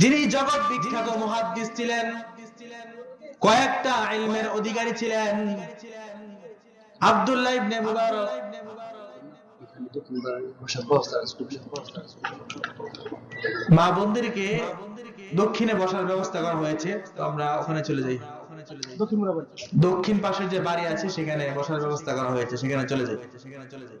যিনি জগৎ বিখ্যাত ছিলেন, কয়েকটা অধিকারী ছিলেন। ইবনে মুবারক। মা দক্ষিণে বসার ব্যবস্থা করা হয়েছে, তো আমরা ওখানে চলে যাই। দক্ষিণ পাশের যে বাড়ি আছে, সেখানে বসার ব্যবস্থা করা হয়েছে সেখানে চলে যাই সেখানে চলে যাই।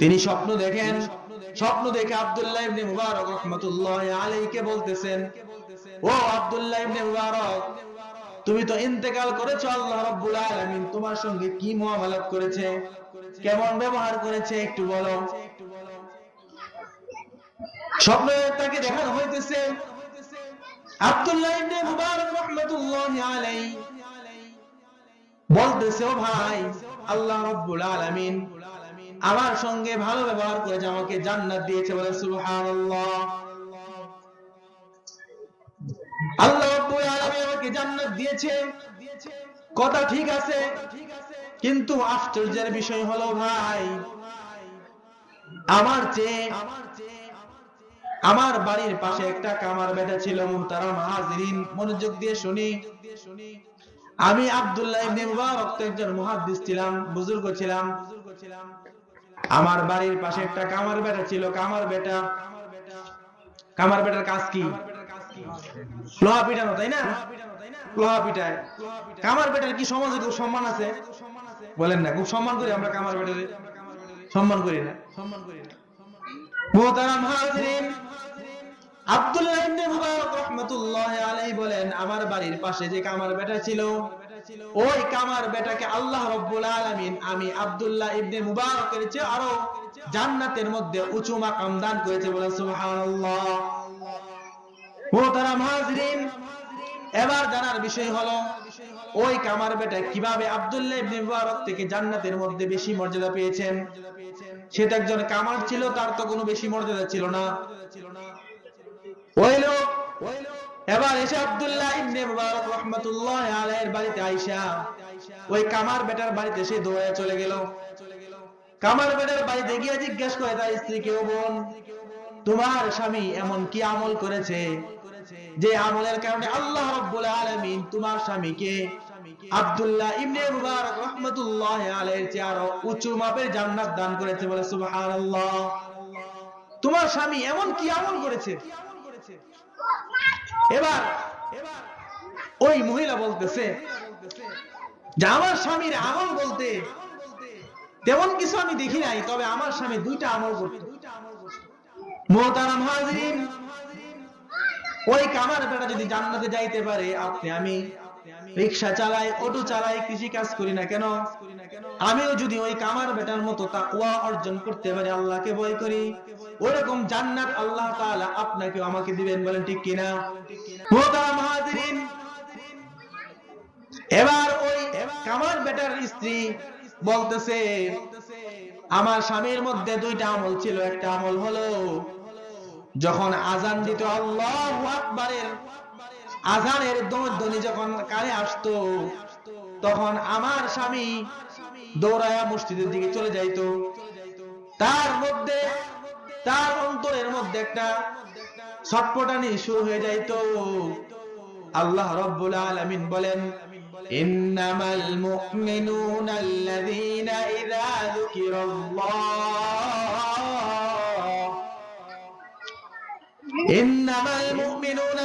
তিনি স্বপ্ন দেখেন, স্বপ্ন দেখে আব্দুল্লাহ ইবনে মুবারক বলতেছেন, ও ইবনে মুবারক, তুমি তো ইন্তেকাল করেছ আল্লাহ রাব্বুল আলামিন, তোমার সঙ্গে কি মুআমালাত করেছে? কেমন ব্যবহার করেছে একটু বলো? স্বপ্নে তাকে দেখানো হইতেছে, আব্দুল্লাহ ইবনে মুবারক রাহমাতুল্লাহি আলাইহি বলতেছে, ও ভাই, আল্লাহ রাব্বুল আলামিন আমার সঙ্গে ভালো ব্যবহার করেছে, আমাকে জান্নাত দিয়েছে বলে সুবহানাল্লাহ। আল্লাহ রাব্বুল আলামিন আমাকে জান্নাত দিয়েছে। কথা ঠিক আছে, কিন্তু আশ্চর্যের বিষয় হলো ভাই, আমার চেয়ে আমার বাড়ির পাশে একটা কামার বেটা ছিল, মুহতারাম হাজিরিন। মনোযোগ দিয়ে শুনি। আমি আব্দুল্লাহ ইবনে মুবারক তো একজন মুহাদ্দিস ছিলাম, বুজুর্গ ছিলাম। আমার বাড়ির পাশে একটা কামার বেটা ছিল। কামার বেটা, কামার বেটার কাজ কি? লোহা পিটানো, তাই না? লোহা পিটায়। কামার বেটার কি সমাজে খুব সম্মান আছে? বলেন না, খুব সম্মান করি আমরা কামার বেটারে। সম্মান করি না। সম্মান করি না আব্দুল্লাহ ইবনে মুবারক বলেন, আমার বাড়ির পাশে যে কামার বেটা ছিল ওই কামার বেটাকে আল্লাহ রাব্বুল আলামিন, আমি আব্দুল্লাহ ইবনে মুবারকের চেয়ে আরও জান্নাতের মধ্যে উঁচু মাকাম দান করেছে বলে সুবহানাল্লাহ। মুহতারাম হাজিরিন, এবার জানার বিষয় হলো, ওই কামার বেটা কীভাবে আব্দুল্লাহ ইবনে মুবারক থেকে জান্নাতের মধ্যে বেশি মর্যাদা পেয়েছেন? সে তো একজন কামার ছিল, তার তো কোনো বেশি মর্যাদা ছিল না। ওই লোক এবার এসে আব্দুল্লাহ ইবনে মুবারক রাহমাতুল্লাহ আলাইহির বাড়িতে আইসা, ওই কামার বেটার বাড়িতে সে দৌড়ে চলে গেল। কামার বেটার বাড়িতে গিয়ে জিজ্ঞেস করে, তার স্ত্রীকে ও বোন? তোমার স্বামী এমন কি আমল করেছে যে আমলের কারণে আল্লাহ রাব্বুল আলামিন তোমার স্বামীকে আব্দুল্লাহ ইবনে মুবারক রাহমাতুল্লাহ আলাইহির চেয়ে আরও উঁচু মাপের জান্নাত দান করেছে বলে সুবহানাল্লাহ। তোমার স্বামী এমন কি আমল করেছে এবার ওই মহিলা বলতেছে যে আমার স্বামীর আমল বলতে তেমন কিছু আমি দেখি নাই, তবে আমার স্বামী দুইটা আমল করত। ওই কামার বেটা যদি জান্নাতে যাইতে পারে, আপনি আমি রিক্সা চালাই অটো চালাই কৃষি কাজ করি না কেন? আমিও যদি ওই কামার বেটার মতো তাকওয়া অর্জন করতে পারি, আল্লাহকে ভয় করি। ওরকম জান্নাত আল্লাহ তাআলা আপনাকে আমাকে দিবেন, বলেন ঠিক কিনা? এবার ওই কামার বেটার স্ত্রী বলতেছে, আমার স্বামীর মধ্যে দুইটা আমল ছিল। একটা আমল হলো, যখন আজান দিত আল্লাহু আকবারের আজানের দোধনি যখন কানে আসতো, তখন আমার স্বামী দৌড়ায়া মসজিদের দিকে চলে যাইতো। তার মধ্যে, তার অন্তরের মধ্যে একটা ছটপটানি শুরু হয়ে যাইতো। আল্লাহ রব্বুল আলামিন বলেন, ইন্নামাল মুমিনুনা আল্লাযীনা ইযা যুকিরাল্লাহ। ইন্নামাল মুমিনুনা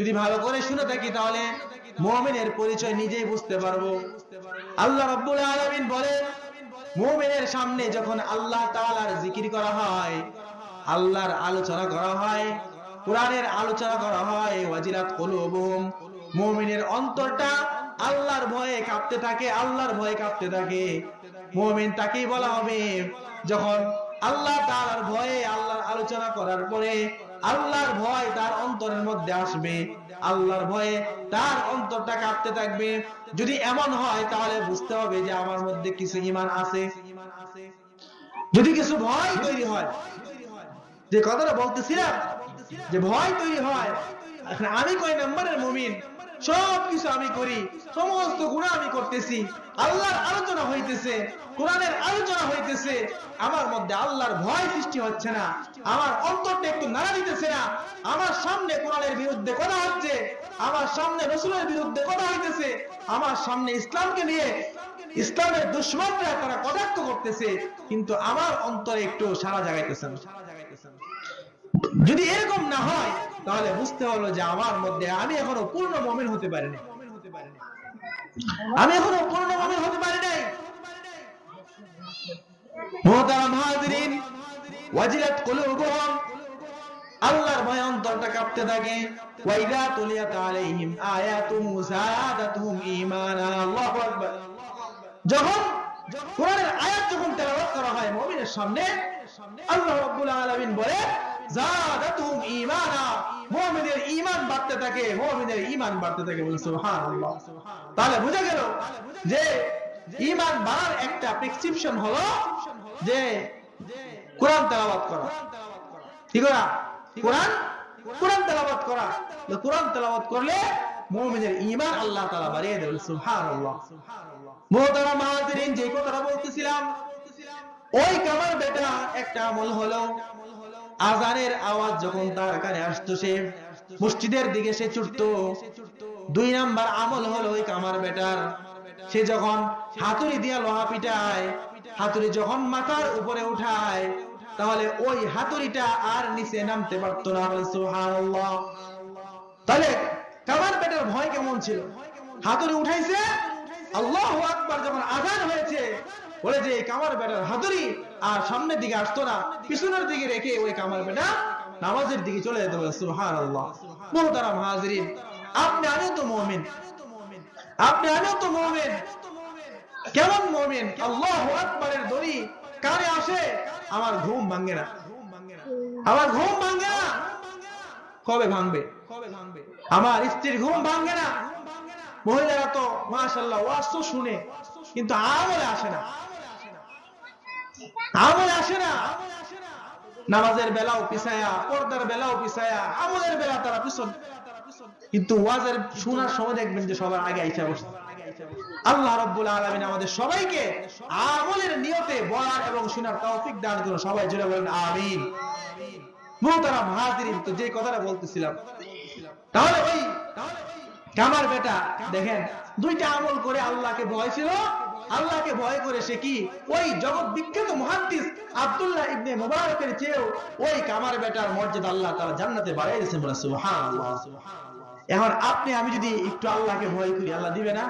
যদি ভালো করে শুনে থাকি তাহলে মুমিনের পরিচয় নিজেই বুঝতে পারব। আল্লাহ রাব্বুল আলামিন বলেন মুমিনের সামনে যখন আল্লাহ তালার জিকির করা হয়, আল্লাহর আলোচনা করা হয়, কোরআনের আলোচনা করা হয়, ওয়াজিলাত কুলুবুহুম, মুমিনের অন্তরটা আল্লাহর ভয়ে কাঁপতে থাকে, আল্লাহর ভয়ে কাঁপতে থাকে। মুমিন তাকেই বলা হবে, যখন আল্লাহ তাআলার ভয়ে আল্লাহর আলোচনা করার পরে আল্লাহর ভয় তার অন্তরের মধ্যে আসবে। আল্লাহর ভয়ে তার অন্তরটা কাঁপতে থাকবে। যদি এমন হয়, তাহলে বুঝতে হবে যে আমার মধ্যে কিছু ইমান আছে। যদি কিছু ভয় তৈরি হয়, যে কথাটা বলতেছিলাম, যে ভয় তৈরি হয় আমি কয় নাম্বারের মুমিন? সব কিছু আমি করি, সমস্ত গুণা আমি করতেছি, আল্লাহর আলোচনা হইতেছে, কোরআনের আলোচনা হইতেছে, আমার মধ্যে আল্লাহর ভয় সৃষ্টি হচ্ছে না, আমার অন্তরটা একটু নাড়া দিতেছে না, আমার সামনে কোরআনের বিরুদ্ধে কথা হচ্ছে, আমার সামনে রসুলের বিরুদ্ধে কথা হইতেছে, আমার সামনে ইসলামকে নিয়ে ইসলামের দুশ্মনরা তারা কটাক্ষ করতেছে, কিন্তু আমার অন্তরে একটু সারা জাগাইতেছে না। যদি এরকম না হয় তাহলে বুঝতে হলো যে আমার মধ্যে আমি এখনও পূর্ণ মমিন হতে পারিনি। আমি এখনও পূর্ণ মমিন হতে পারি নাই মোহতারাম হাজিরিন ওয়াজিলাত কুলুবুহুম, আল্লাহর ভয় অন্তরটা কাঁপতে থাকে। ওয়াইদা তুলিয়াত আলাইহিম আয়াতুহু যাদাতুহুম ঈমানা। আল্লাহু আকবার। যখন কোরআনের আয়াত যখন তেলাওয়াত করা হয় মুমিনের সামনে, আল্লাহ রাব্বুল আলামিন বলে যাদাতুহুম ঈমানা। মুমিনের ঈমান বাড়তে থাকে, মুমিনের ঈমান বাড়তে থাকে সুবহানাল্লাহ। তাহলে বোঝা গেল যে ঈমান বাড়ার একটা প্রেসক্রিপশন হলো যে কোরআন তেলাওয়াত করা। কি করা? কোরআন? কোরআন তেলাওয়াত করা। তেলাওয়াত করলে ঈমান আল্লাহ তাআলা বাড়িয়ে দেবে সুবহানাল্লাহ। যে কথাটা বলতেছিলাম, ওই কামার বেটা একটা আমল হলো, আজানের আওয়াজ যখন তার কানে আসতো সে মসজিদের দিকে সে ছুটতো। দুই নাম্বার আমল হলো ওই কামার বেটার। সে যখন হাতুড়ি দিয়া লোহা পিটায়, হাতুড়ি যখন মাথার উপরে উঠায়, তাহলে ওই হাতুড়িটা আর নিচে নামতে পারতো না সুবহানাল্লাহ। তাহলে কামার বেটার ভয় কেমন ছিল? হাতুড়ি উঠাইছে, আল্লাহু আকবার যখন আজান হয়েছে বলে যে, এই কামার বেটার হাতুড়ি আর সামনের দিকে আসতো না। পিছনের দিকে রেখে ওই কামার বেটা নামাজের দিকে চলে যেতে বলে, সুবহানাল্লাহ। মুহতারাম হাজিরিন, আপনি আমিও তো মুমিন। আপনি আমিও তো মুমিন। কেমন মুমিন? আল্লাহু আকবারের দড়ি কানে আসে, আমার ঘুম ভাঙে না। আমার ঘুম ভাঙে না। কবে ভাঙবে? আমার স্ত্রীর ঘুম ভাঙে না। মহিলারা তো মাশাল্লাহ ওয়াজ শুনে, কিন্তু আমলে আসে না। আমলে আসে না নামাজের বেলাও পিছায়া, পর্দার বেলাও পিছায়া, আমলের বেলা তারা পিছন। কিন্তু ওয়াজের শোনার সময় দেখবেন যে সবার আগে আইসা বসে। আল্লাহ রব্বুল আলামিন আমাদের সবাইকে আমলের নিয়তে বলার এবং শোনার তৌফিক দান করুন। সবাই জুড়ে বলেন, আমিন। মুহতারাম হাজিরিন, তো যে কথাটা বলতেছিলাম, তাহলে ওই কামার বেটা দেখেন, দুইটা আমল করে আল্লাহকে ভয় ছিল আল্লাহকে ভয় করে সে কি? ওই জগৎ বিখ্যাত মুহাদ্দিস আবদুল্লাহ ইবনে মুবারকের চেয়েও ওই কামার বেটার মর্যাদা আল্লাহ তারা জান্নাতে বাড়াই এখন আপনি, আমি যদি একটু আল্লাহকে ভয় করি, আল্লাহ দিবে না?